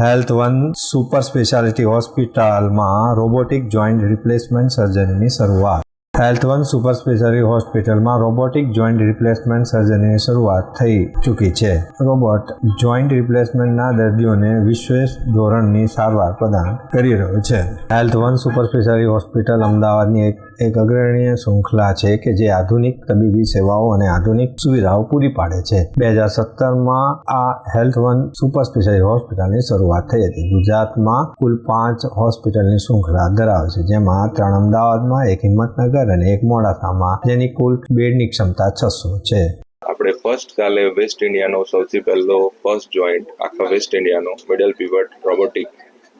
Health one super speciality હોસ્પિટલમાં robotic joint replacement સર્જરીની શરૂઆત. હેલ્થ વન સુપર સ્પેશિયાલિટી હોસ્પિટલમાં રોબોટિક જોઈન્ટ રિપ્લેસમેન્ટ સર્જરીની શરૂઆત થઈ ચૂકી છે. રોબોટ જોઈન્ટ રિપ્લેસમેન્ટના દર્દીઓને વિશ્વ ધોરણની સારવાર પ્રદાન કરી રહ્યો છે. Health one super speciality hospital અમદાવાદની એક એક અગ્રણીય શૃંખલા છે કે જે આધુનિક તબીબી સેવાઓ અને આધુનિક સુવિધાઓ પૂરી પાડે છે. બે હજાર સત્તરમાં આ હેલ્થ વન સુપર સ્પેશિયાલિટી હોસ્પિટલની શરૂઆત થઈ હતી. ગુજરાતમાં કુલ પાંચ હોસ્પિટલની શૃંખલા ધરાવે છે, જેમાં ત્રણ અમદાવાદમાં, એક હિંમતનગર અને એક મોડાસામાં જેની કુલ બેડની ક્ષમતા છસો છે. આપણે ફર્સ્ટ કાલે વેસ્ટ ઇન્ડિયાનો સૌથી પહેલો ફર્સ્ટ જોઈન્ટ આખા વેસ્ટ ઇન્ડિયાનો મિડલ પીવટ રોબોટિક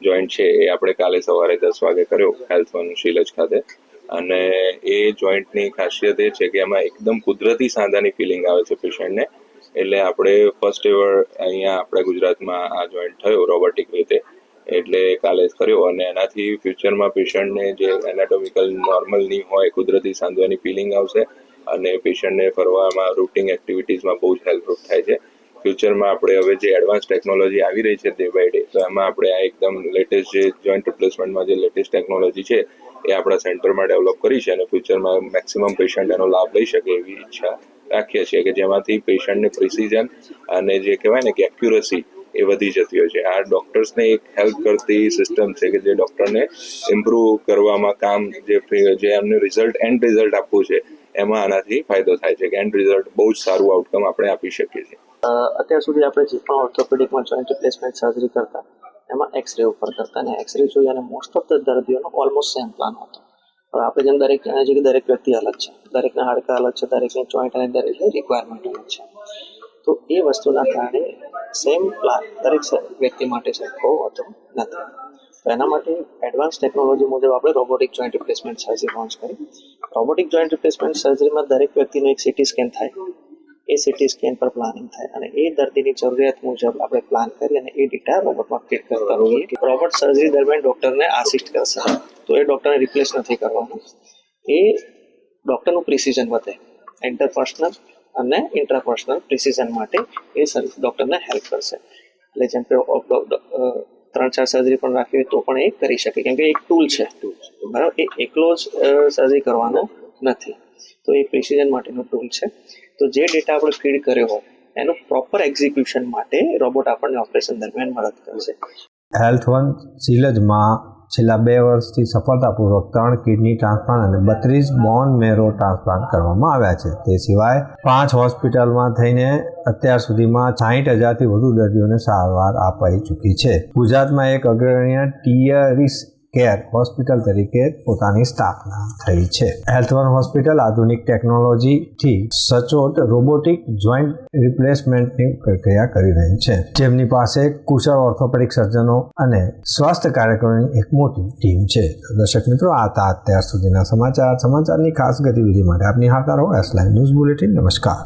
જોઈન્ટ છે એ આપણે કાલે સવારે દસ વાગે કર્યો હેલ્થ વન શીલજ ખાતે. અને એ જોઈન્ટની ખાસિયત એ છે કે એમાં એકદમ કુદરતી સાંધાની ફિલિંગ આવે છે પેશન્ટને એટલે આપણે ફર્સ્ટ એવર અહીંયા આપણે ગુજરાતમાં આ જોઈન્ટ થયો રોબોટિક રીતે. એટલે કાલે જ કર્યો. અને એનાથી ફ્યુચરમાં પેશન્ટને જે એનાટોમિકલ નહીં હોય, કુદરતી સાંધવાની ફિલિંગ આવશે અને પેશન્ટને ફરવામાં રૂટિંગ એક્ટિવિટીઝમાં બહુ જ હેલ્પરૂપ થાય છે. ફ્યુચરમાં આપણે હવે જે એડવાન્સ ટેકનોલોજી આવી રહી છે ડે બાય ડે તો એમાં આપણે આ એકદમ લેટેસ્ટ જે જોઈન્ટ રિપ્લેસમેન્ટમાં જે લેટેસ્ટ ટેકનોલોજી છે, એ આપણા સેન્ટરમાં ડેવલપ કરી છે અને ફ્યુચરમાં મેક્સિમમ પેશન્ટ એનો લાભ લઈ શકે એવી ઈચ્છા રાખીએ છીએ કે જેમાંથી પેશન્ટને પ્રિસિઝન અને જે કહેવાય ને કે એક્યુરસી એ વધી જતી હોય છે. આ ડૉક્ટર્સને એક હેલ્પ કરતી સિસ્ટમ છે કે જે ડૉક્ટરને ઇમ્પ્રૂવ કરવામાં કામ જે જે એમને રિઝલ્ટ એન્ડ રિઝલ્ટ આપવું છે, એમાં આનાથી ફાયદો થાય છે કે એન્ડ રિઝલ્ટ બહુ જ સારું આઉટકમ આપણે આપી શકીએ છીએ. અત્યાર સુધી આપણે જે પણ ઓર્થોપેડિકમાં જોઈન્ટ રિપ્લેસમેન્ટ સર્જરી કરતા, એમાં એક્સરે ઉપર કરતા અને એક્સરે જોઈ અને મોસ્ટ ઓફ ધ દર્દીઓનો ઓલમોસ્ટ સેમ પ્લાન હતો. હવે આપણે જેમ દરેક જાણીએ છીએ કે દરેક વ્યક્તિ અલગ છે. દરેકના હાડકા અલગ છે, દરેકની જોઈન્ટ અને દરેકની રિક્વાયરમેન્ટ અલગ છે. તો એ વસ્તુના કારણે સેમ પ્લાન દરેક વ્યક્તિ માટે સરખો હોતો નથી. તો એના માટે એડવાન્સ ટેકનોલોજી મુજબ આપણે robotic joint replacement surgery launch કરી. રોબોટિક જોઈન્ટ રિપ્લેસમેન્ટ સર્જરીમાં દરેક વ્યક્તિનું એક સિટી સ્કેન થાય. એ સિટી સ્કેન પર પ્લાનિંગ થાય અને એ દર્દીની જરૂરિયાત મુજબ આપણે પ્લાન કરી અને એ ડેટા રોબોટમાં ફિટ કરતા હોઈએ. રોબોટ સર્જરી દરમિયાન ડૉક્ટરને આસિસ્ટ કરશે. તો એ ડૉક્ટરને રિપ્લેસ નથી કરવાનું. એ ડૉક્ટરનું પ્રિસિઝન વધે. ઇન્ટરપર્સનલ અને ઇન્ટ્રાપર્સનલ પ્રિસિઝન માટે એ સર્વિસ ડૉક્ટરને હેલ્પ કરશે. એટલે જેમ કે ત્રણ ચાર સર્જરી પણ રાખવી હોય તો પણ એ કરી શકે. કેમ કે એક ટૂલ છે. બરાબર? એ એકલો જ સર્જરી કરવાનો નથી. તો એ પ્રિસિઝન માટેનો ટૂલ છે. તો જે ડેટા આપણે ફીડ કર્યો હોય, એનું પ્રોપર એક્ઝિક્યુશન માટે રોબોટ આપણને ઓપરેશન દરમિયાન મદદ કરશે. હેલ્થ વન સિલજમાં છેલ્લા બે વર્ષથી સફળતાપૂર્વક ત્રણ કિડની ટ્રાન્સપ્લાન્ટ અને બત્રીસ બોન મેરો ટ્રાન્સપ્લાન્ટ કરવામાં આવ્યા છે. તે સિવાય પાંચ હોસ્પિટલમાં થઈને અત્યાર સુધીમાં સાહીઠ હજારથી વધુ દર્દીઓને સારવાર અપાઈ ચૂકી છે. ગુજરાતમાં એક અગ્રણીય ટીયરિસ કેર હોસ્પિટલ તરીકે પોતાની સ્થાપના થઈ છે. હેલ્થ વન હોસ્પિટલ આધુનિક ટેકનોલોજીથી સચોટ રોબોટિક જોઈન્ટ રિપ્લેસમેન્ટની પ્રક્રિયા કરી રહી છે. જેમની પાસે કુશળ ઓર્થોપેડિક સર્જનો અને સ્વાસ્થ્ય કાર્યક્રમની એક મોટી ટીમ છે. દર્શક મિત્રો, આ અત્યાર સુધીના સમાચાર. સમાચારની ખાસ ગતિવિધિ માટે આપની હાથ રહો એસ લાઈવ ન્યૂઝ બુલેટિન નમસ્કાર.